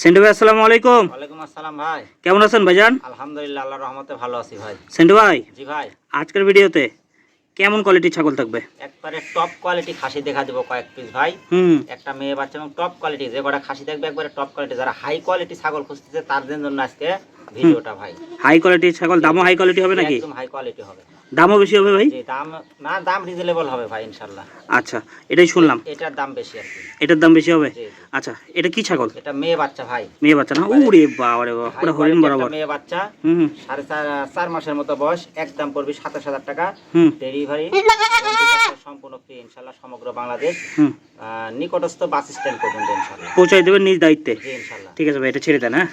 সেন্টু ভাই আসসালামু আলাইকুম। ওয়ালাইকুম আসসালাম ভাই। কেমন আছেন ভাইজান? আলহামদুলিল্লাহ আল্লাহর রহমতে ভালো আছি ভাই। সেন্টু ভাই জি ভাই। আজকের ভিডিওতে কেমন কোয়ালিটির ছাগল থাকবে? একবারে টপ কোয়ালিটি খাসি দেখা দেবো কয়েক পিস ভাই। হুম। একটা মেয়ে বাচ্চা এবং টপ কোয়ালিটি যে কটা খাসি থাকবে একবারে টপ কোয়ালিটি যারা হাই কোয়ালিটি ছাগল খুঁজতেছে তাদের জন্য আজকে ভিডিওটা ভাই। হাই কোয়ালিটির ছাগল দামও হাই কোয়ালিটি হবে নাকি? একদম হাই কোয়ালিটি হবে। দামও বেশি হবে ভাই? দাম না দাম রিজনেবল হবে ভাই ইনশাল্লাহ। আচ্ছা এটাই শুনলাম। এটার দাম বেশি আর এটার দাম বেশি হবে? আচ্ছা এটা কি ছাগল? এটা মেয়ে বাচ্চা ভাই। মেয়ে বাচ্চা না? উরে বাবা রে বাবা পুরো হরিণ বরাবর। মেয়ে বাচ্চা হুম সাড়ে চার চার মাসের মতো বয়স একদম পড়বি সাতাশ হাজার টাকা। হুম। ডেলিভারি সম্পূর্ণ ফ্রি ইনশাল্লাহ সমগ্র বাংলাদেশ। নিকটস্থ বাস স্ট্যান্ড পর্যন্ত ইনশাল্লাহ। পৌঁছাই দেবেন নিজ দায়িত্বে। জি ইনশাল্লাহ। ঠিক আছে ভাই এটা ছেড়ে দেন হ্যাঁ?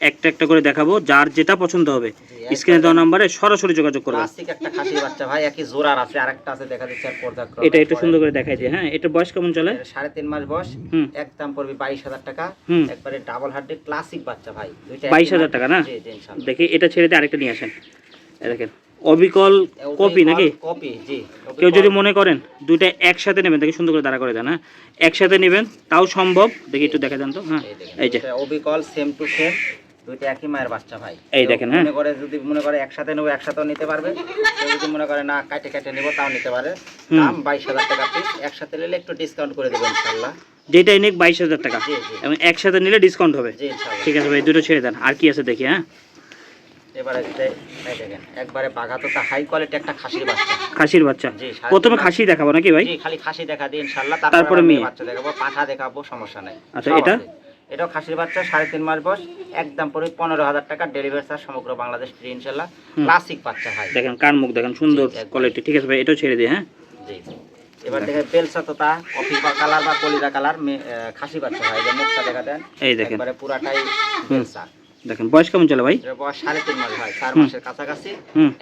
একটা একটা করে দেখাবো যার যেটা পছন্দ হবে। স্ক্রিনে দেওয়া নাম্বারে সরাসরি যোগাযোগ ক্লাসিক একটা খাসির বাচ্চা ভাই একই জোড়ার আছে আরেকটা আছে দেখা যাচ্ছে আর পর্দা ক্রস এটা একটু সুন্দর করে দেখাই দিয়ে হ্যাঁ এটা বয়স কেমন চলে? এটা সাড়ে তিন মাস বয়স হুম। একদম পড়বি বাইশ হাজার টাকা। একবারে ডাবল হার্ডের ক্লাসিক বাচ্চা ভাই দুইটা 22,000 টাকা না? দেখি এটা ছেড়ে দিয়ে আরেকটা নিয়ে আসেন। এই দেখেন অবিকল কপি নাকি? কপি জি কেউ যদি মনে করেন দুইটা একসাথে নেবেন দেখি সুন্দর করে দাঁড়া করে দেন হ্যাঁ। একসাথে নেবেন তাও সম্ভব। দেখি একটু দেখা দেন তো হ্যাঁ। এই যে। অবিকল সেম টু সেম দুইটা একই মায়ের বাচ্চা ভাই। এই দেখেন, হ্যাঁ। মনে করে যদি মনে করে একসাথে নেব একসাথেও নিতে পারবে। যদি মনে করে না কাটে কাটে নেব তাও নিতে পারে। দাম বাইশ হাজার টাকা পিস একসাথে নিলে একটু ডিসকাউন্ট করে দেবো ইনশাল্লাহ নিক বাইশ হাজার টাকা। এবং একসাথে নিলে ডিসকাউন্ট হবে। ঠিক আছে ভাই দুটো ছেড়ে দেন। আর কি আছে দেখি হ্যাঁ। এবারে দেখেন একবারে বাঘা তো হাই কোয়ালিটি একটা খাসির বাচ্চা। খাসির বাচ্চা। প্রথমে খাসি দেখাবো নাকি ভাই? খালি খাসি দেখা দিই ইনশাল্লাহ তারপরে। মেয়ে। বাচ্চা দেখাবো পাঠা দেখাবো সমস্যা নাই। আচ্ছা, এটা? এটাও খাসির বাচ্চা সাড়ে তিন মাস বয়স একদম পুরো পনেরো হাজার টাকা ডেলিভারি চার্জ সমগ্র বাংলাদেশ ফ্রি ইনশাল্লাহ। ক্লাসিক বাচ্চা হয় দেখেন কান মুখ দেখেন সুন্দর কোয়ালিটি ঠিক আছে ভাই এটাও ছেড়ে দিই হ্যাঁ? জি এবার দেখেন বেলসা তোতা কফি বা কালার বা কলিজা কালার খাসি বাচ্চা ভাই যে মুখটা দেখা দেন এই দেখেন। পুরাটাই বেলসা দেখেন বয়স কেমন চলে ভাই? বয়স সাড়ে তিন মাস ভাই চার মাসের কাছাকাছি।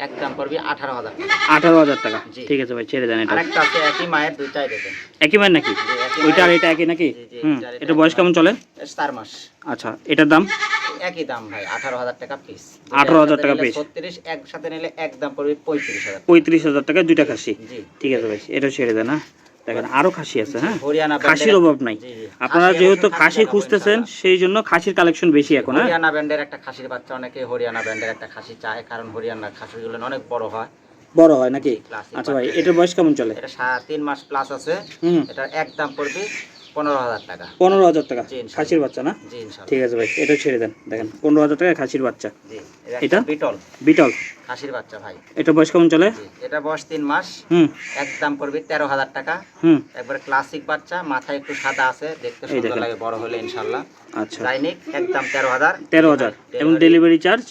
একদম পড়বে আঠারো হাজার টাকা। আঠারো হাজার টাকা। ঠিক আছে ভাই ছেড়ে দেন এটা। আছে একই মায়ের দুইটাই দেখেন। একই মায়ের নাকি? ওইটা আর এটা একই নাকি? এটা বয়স কেমন চলে? চার মাস। আচ্ছা এটার দাম? একই দাম ভাই আঠারো হাজার টাকা পিস 18,000 টাকা piece। ছত্রিশ একসাথে নিলে একদম পড়বে পঁয়ত্রিশ হাজার পঁয়ত্রিশ হাজার টাকায় দুইটা খাসি। জি। ঠিক আছে ভাই এটা ছেড়ে দেন হ্যাঁ? দেখেন আরও খাসি আছে হ্যাঁ? হরিয়ানা খাসির অভাব নাই। আপনারা যেহেতু খাসি খুঁজতেছেন সেই জন্য খাসির কালেকশন বেশি এখন হ্যাঁ? হরিয়ানা ব্যান্ডের একটা খাসির বাচ্চা অনেকে হরিয়ানা ব্যান্ডের একটা খাসি চায় কারণ হরিয়ানা খাসিগুলো অনেক বড় হয়। বড় হয় নাকি? আচ্ছা ভাই। এটার বয়স কেমন চলে? এটা তিন মাস প্লাস আছে। এটার একদম পড়বে পনেরো হাজার টাকা। পনেরো হাজার টাকা? খাসির বাচ্চা না? ঠিক আছে ভাই এটা ছেড়ে দেন। দেখেন পনেরো হাজার টাকা খাসির বাচ্চা। জি এটা? এটা? বিটল। বিটল। খাসির বাচ্চা ভাই। এটা বয়স কেমন চলে? এটা বয়স তিন মাস। হুম। একদম পড়বে তেরো হাজার টাকা। হুম। একবারে ক্লাসিক বাচ্চা মাথায় একটু সাদা আছে দেখতে সুন্দর লাগে বড় হলে ইনশাল্লাহ আচ্ছা। দৈনিক একদম তেরো হাজার। তেরো হাজার। এবং ডেলিভারি চার্জ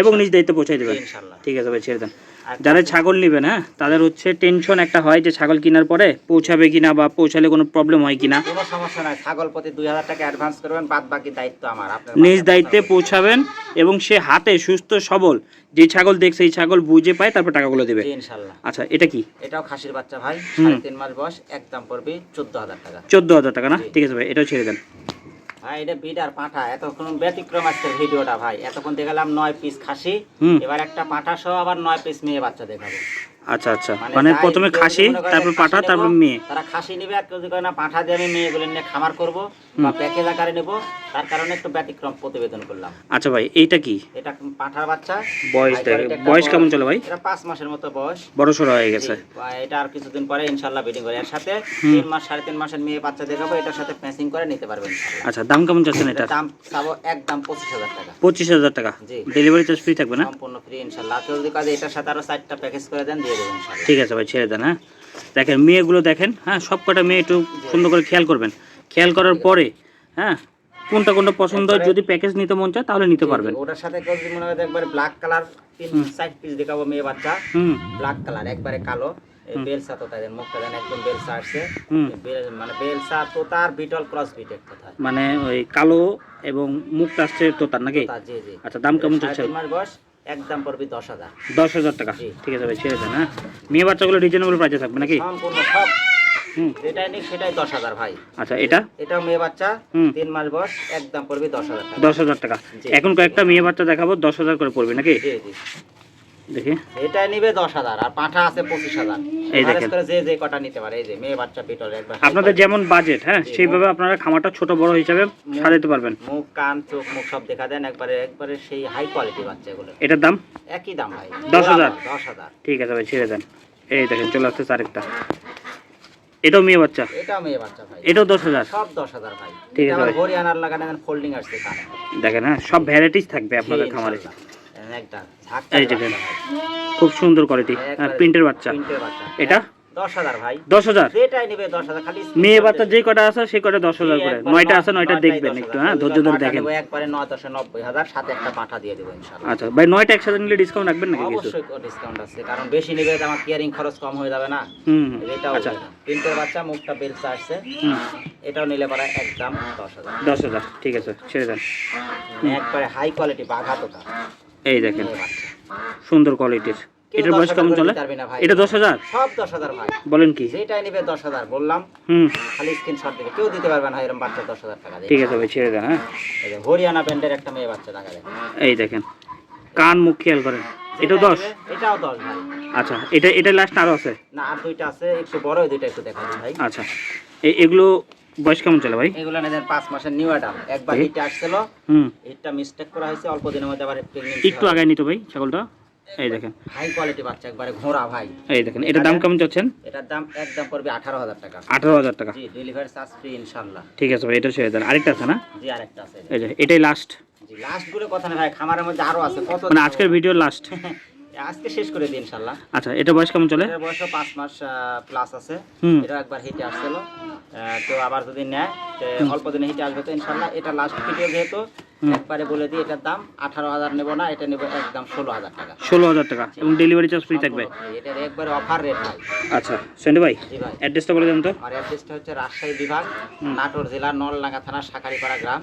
এবং নিজ দায়িত্বে পৌঁছাই দেবেন। ইনশাল্লাহ ঠিক আছে ভাই ছেড়ে দেন। যারা ছাগল নেবেন হ্যাঁ তাদের হচ্ছে টেনশন একটা হয় যে ছাগল কেনার পরে পৌঁছাবে কিনা বা পৌঁছালে কোনো প্রবলেম হয় কিনা। কোনো সমস্যা নাই ছাগল প্রতি দুই হাজার টাকা অ্যাডভান্স করবেন বাদ বাকি দায়িত্ব আমার নিজ দায়িত্বে পৌঁছাবেন এবং সে হাতে সুস্থ সবল যে ছাগল দেখছে এই ছাগল বুঝে পায় তারপর টাকাগুলো দেবে। ইনশাল্লাহ। আচ্ছা এটা কি? এটাও খাসির বাচ্চা ভাই। সাড়ে তিন মাস বয়স একদম পড়বে চোদ্দ হাজার টাকা। চোদ্দ হাজার টাকা না? ঠিক আছে ভাই এটাও ছেড়ে দেন। ভাই এটা বিড আর পাঠা এতক্ষণ ব্যতিক্রম আজকের ভিডিওটা ভাই। এতক্ষণ দেখালাম নয় পিস খাসি এবার একটা পাঠা সহ আবার নয় পিস মেয়ে বাচ্চা দেখাবো। আচ্ছা আচ্ছা। মানে প্রথমে খাসি তারপর পাঠা তারপর মেয়ে। তারা খাসি নেবে আর কেউ যদি না পাঠা দিয়ে আমি মেয়েগুলো নিয়ে খামার করব বা প্যাকেজ আকারে নেব তার কারণে একটু ব্যতিক্রম প্রতিবেদন করলাম। আচ্ছা ভাই এইটা কি? এটা পাঠার বাচ্চা। বয়স বয়স কেমন চলে ভাই? এটা পাঁচ মাসের মতো বয়স। বড় সড়ো হয়ে গেছে। এটা আর কিছুদিন পরে ইনশাল্লাহ বিডিং করে। এর সাথে তিন মাস সাড়ে তিন মাসের মেয়ে বাচ্চা দেখাবো এটার সাথে করে নিতে পারবেন আচ্ছা দাম কেমন চাচ্ছেন এটা দাম চাবো একদম পঁচিশ হাজার টাকা। পঁচিশ হাজার টাকা? জি। ডেলিভারি চার্জ ফ্রি থাকবে না? সম্পূর্ণ ফ্রি ইনশাল্লাহ কেউ যদি কাজে এটার সাথে আরও চারটা প্যাকেজ করে দেন দিয়ে ঠিক আছে ভাই ছেড়ে দেন হ্যাঁ? দেখেন মেয়েগুলো দেখেন হ্যাঁ? সব কটা মেয়ে একটু সুন্দর করে খেয়াল করবেন। খেয়াল করার পরে হ্যাঁ? কোনটা কোনটা পছন্দ হয়, যদি প্যাকেজ নিতে মন চায় তাহলে নিতে পারবেন। ওটার সাথে যদি মনে হয় একবারে ব্ল্যাক কালার তিন চার পিস দেখাবো মেয়ে বাচ্চা হুম। ব্ল্যাক কালার একবারে কালো। বেলসা তো তাদের মুখটা দেন একদম বেলসা আসছে। হুম। এই বেল- মানে বেলসা তো তার বিটল ক্রস বিট এক মানে ওই কালো এবং মুখটা আসছে তোতার নাকি? জি জি। আচ্ছা দাম কেমন চলছে মাস বয়স। একদম পড়বি দশ হাজার। দশ হাজার টাকা। ঠিক আছে ভাই ছেড়ে দেন হ্যাঁ? মেয়ে বাচ্চাগুলো রিজনেবল প্রাইসে থাকবে নাকি? সম্পূর্ণ সব। হুম। যেটাই নিক সেটাই দশ হাজার ভাই। আচ্ছা এটা? এটাও মেয়ে বাচ্চা। তিন মাস বয়স একদম পড়বি দশ হাজার দশ হাজার টাকা। এখন কয়েকটা মেয়ে বাচ্চা দেখাবো দশ হাজার করে পড়বে নাকি? দেখি। এটা নিবে দশ হাজার আর পাঁঠা আছে পঁচিশ হাজার। এই দেখেন। যে যে কটা নিতে পারে এই যে মেয়ে বাচ্চা পিটল একবার আপনাদের যেমন বাজেট হ্যাঁ সেইভাবে আপনারা খামারটা ছোট বড় হিসাবে সাজাতে পারবেন। মুখ কান চোখ মুখ সব দেখা দেন একবারে একবারে সেই হাই কোয়ালিটি বাচ্চা এগুলো এটার দাম? একই দাম ভাই। দশ হাজার? ঠিক আছে ভাই ছেড়ে দেন। এই দেখেন চলে আসছে আরেকটা। এটাও মেয়ে বাচ্চা? এটা মেয়ে বাচ্চা ভাই। এটাও সব ভাই। ঠিক আছে আবার ভাই। হরিয়ানার লাগানো ফোল্ডিং আসছে দেখেন হ্যাঁ সব ভ্যারাইটিস থাকবে আপনাদের খামারে। এই দেখেন। খুব সুন্দর কোয়ালিটি প্রিন্টের বাচ্চা। এটা? দশ হাজার ভাই। দশ হাজার? যেটাই নিবে দশ হাজার খালি মেয়ে বাচ্চা যে কটা আছে সেই কটা দশ হাজার করে। নয়টা আছে নয়টা দেখবেন একটু হ্যাঁ ধৈর্য ধরে দেখেন। একবারে নয় দশে নব্বই হাজার সাথে একটা পাঠা দিয়ে দেবো আচ্ছা ভাই নয়টা একসাথে নিলে ডিসকাউন্ট রাখবেন নাকি কিছু? ডিসকাউন্ট আছে কারণ বেশি তো আমার কেয়ারিং খরচ কম হয়ে যাবে না। হুম আচ্ছা। প্রিন্টের বাচ্চা মুখটা আসছে। এটাও নিলে পরে একদম দশ হাজার। দশ হাজার ঠিক আছে ছেড়ে দেন। একবারে হাই কোয়ালিটি বাঘা এই দেখেন সুন্দর কোয়ালিটির এটার বয়স কেমন চলে। এটা দশ হাজার? সব দশ হাজার ভাই। বলেন কি? যেটাই নিবে দশ হাজার বললাম। হুম। খালি স্ক্রিনশট দেবে। কেউ দিতে পারবে না এরকম বাচ্চা দশ হাজার টাকা ঠিক আছে ভাই ছেড়ে দেন হ্যাঁ? হরিয়ানা ব্যান্ডের একটা মেয়ে বাচ্চা টাকা এই দেখেন কান মুখ খেয়াল করেন। এটা দশ? এটাও দশ ভাই। আচ্ছা এটা এটা লাস্ট আরও আছে? না আর দুইটা আছে একটু বড় দুইটা একটু দেখা ভাই। আচ্ছা এই এগুলো বয়স কেমন চলে ভাই? এগুলো মাসের নিউ একবার? আসছিল হুম। হিটটা মিস্টেক করা হয়েছে অল্প দিনের মধ্যে আবার একটু আগায় নিত ভাই ছাগলটা। এই দেখেন। হাই কোয়ালিটি বাচ্চা একবারে ঘোড়া ভাই। এই দেখেন এটার দাম কেমন চাচ্ছেন এটার দাম একদম পড়বে আঠারো হাজার টাকা। আঠারো হাজার টাকা। জি ডেলিভারি চার্জ ফ্রি ইনশাল্লাহ ঠিক আছে ভাই এটা ছেড়ে দেন। আরেকটা আছে না? জি আরেকটা আছে। এই যে এটাই লাস্ট জি লাস্টগুলো কথা না ভাই খামারের মধ্যে আরও আছে। কত মানে আজকের ভিডিও লাস্ট আজকে শেষ করে দিই ইনশাল্লাহ আচ্ছা এটা বয়স কেমন চলে? এটার বয়স পাঁচ মাস প্লাস আছে। এটা একবার হিটে আসছিল। তো আবার যদি নেয় অল্প দিনে হিটে আসবে তো ইনশাল্লাহ এটা লাস্ট ভিডিও যেহেতু একবারে বলে দিই এটার দাম আঠারো হাজার নেব না এটা নেব একদম ষোলো হাজার টাকা। ষোলো হাজার টাকা। এবং ডেলিভারি চার্জ ফ্রি থাকবে? এটার একবারে অফার রেট ভাই। আচ্ছা সন্ডে ভাই অ্যাড্রেসটা বলে দেন তো। আর অ্যাড্রেসটা হচ্ছে রাজশাহী বিভাগ নাটোর জেলা নলডাঙ্গা থানা শাকারিপাড়া গ্রাম।